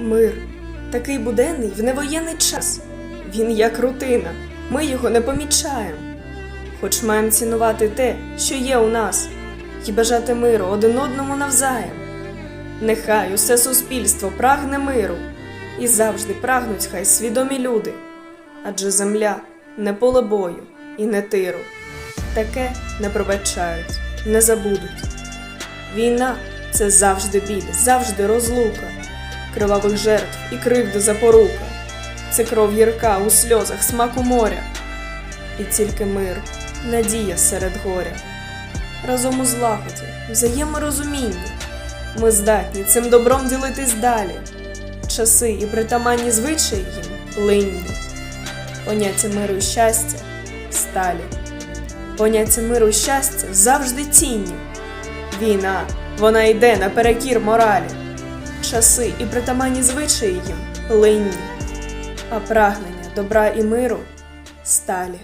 Мир такий буденний в невоєнний час. Він як рутина, ми його не помічаємо. Хоч маємо цінувати те, що є у нас, і бажати миру один одному навзаєм. Нехай усе суспільство прагне миру, і завжди прагнуть хай свідомі люди. Адже земля не поле бою і не тиру. Таке не пробачають, не забудуть. Війна це завжди біль, завжди розлука, кривавих жертв і кривди запорука. Це кров гірка у сльозах смаку моря, і тільки мир, надія серед горя. Разом у злагоді, взаєморозумінні, ми здатні цим добром ділитись далі. Часи і притаманні звичаї їм линні, поняття миру і щастя сталі. Поняття миру і щастя завжди цінні. Війна, вона йде наперекір моралі. Часи і притаманні звичаї їм линні, а прагнення добра і миру сталі.